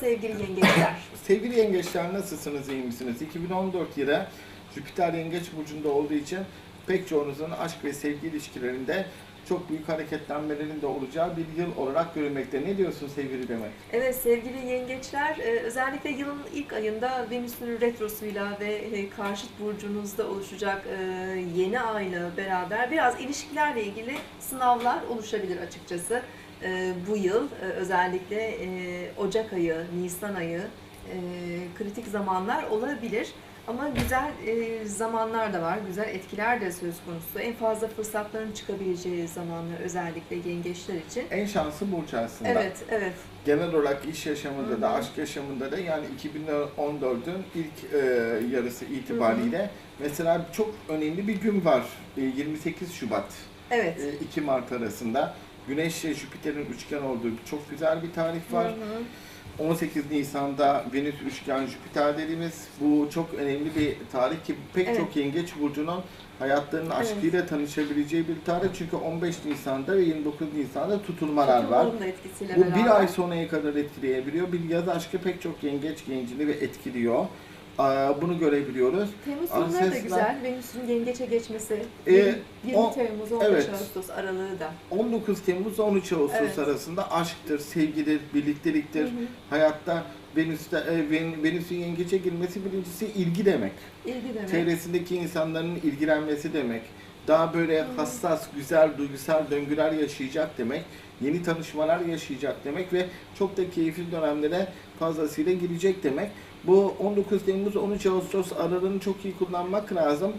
Sevgili yengeçler. Sevgili yengeçler nasılsınız, iyi misiniz? 2014 yılı Jüpiter Yengeç Burcu'nda olduğu için pek çoğunuzun aşk ve sevgi ilişkilerinde çok büyük hareketlenmelerin de olacağı bir yıl olarak görülmekte. Ne diyorsun sevgili Demet? Evet sevgili yengeçler e, özellikle yılın ilk ayında Venüs'ün retrosuyla ve e, karşıt burcunuzda oluşacak e, yeni ayla beraber biraz ilişkilerle ilgili sınavlar oluşabilir açıkçası. E, Bu yıl e, özellikle e, Ocak ayı, Nisan ayı e, kritik zamanlar olabilir. Ama güzel e, zamanlar da var, güzel etkiler de söz konusu. En fazla fırsatların çıkabileceği zamanlar özellikle yengeçler için. En şanslı burç aslında. Evet, evet. Genel olarak iş yaşamında Hı da, aşk yaşamında da yani 2014'ün ilk e, yarısı itibariyle mesela çok önemli bir gün var. E, 28 Şubat. Evet. e, 2 Mart arasında Güneş ile Jüpiter'in üçgen olduğu çok güzel bir tarih var. Hı hı. 18 Nisan'da Venüs üçgen Jüpiter dediğimiz bu çok önemli bir tarih ki pek Evet. çok yengeç burcunun hayatlarının aşkıyla tanışabileceği bir tarih. Çünkü 15 Nisan'da ve 29 Nisan'da tutulmalar var. Tutulmanın Bu beraber. bir ay sonraya kadar etkileyebiliyor. Bir yaz aşkı pek çok yengeç gencini ve etkiliyor. Bunu görebiliyoruz. Temmuz sonları da Ancestral- güzel. Venüs'ün yengeçe geçmesi. Ee, 20 o- Temmuz, 15 evet. Ağustos aralığı da. 19 Temmuz 13 Ağustos Evet. arasında aşktır, sevgidir, birlikteliktir. Hı hı. Hayatta Venüs'te e, Ven- Venüs'ün yengeçe girmesi birincisi ilgi demek. İlgi demek. Çevresindeki insanların ilgilenmesi demek. Daha böyle hassas, güzel, duygusal döngüler yaşayacak demek. Yeni tanışmalar yaşayacak demek ve çok da keyifli dönemlere fazlasıyla girecek demek. Bu 19 Temmuz 13 Ağustos aralığını çok iyi kullanmak lazım.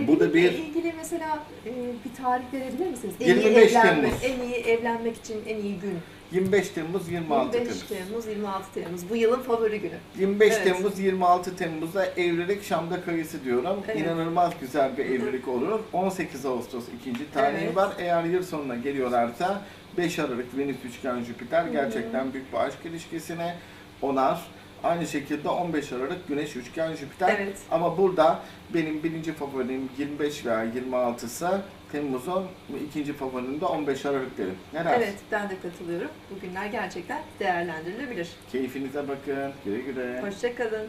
Bu da bir- ilgili mesela e, bir tarih verebilir misiniz? 25 evlenme, Temmuz. En iyi evlenmek için en iyi gün. 25 Temmuz 26 25 Temmuz. Temmuz, 26 Temmuz. Bu yılın favori günü. 25 Evet. Temmuz 26 Temmuz'da evlilik Şam'da kayısı diyorum. Evet. İnanılmaz güzel bir evlilik olur. 18 Ağustos ikinci tarihi Evet. var. Eğer yıl sonuna geliyorlarsa 5 Aralık Venüs üçgen Jüpiter gerçekten büyük bir aşk ilişkisine onar. Aynı şekilde 15 Aralık Güneş üçgen Jüpiter. Evet. Ama burada benim birinci favorim 25 veya 26'sı Temmuz'un ikinci favorim de 15 Aralık derim. Ne dersin? Evet, ben de katılıyorum. Bu günler gerçekten değerlendirilebilir. Keyfinize bakın. Güle güle. Hoşçakalın.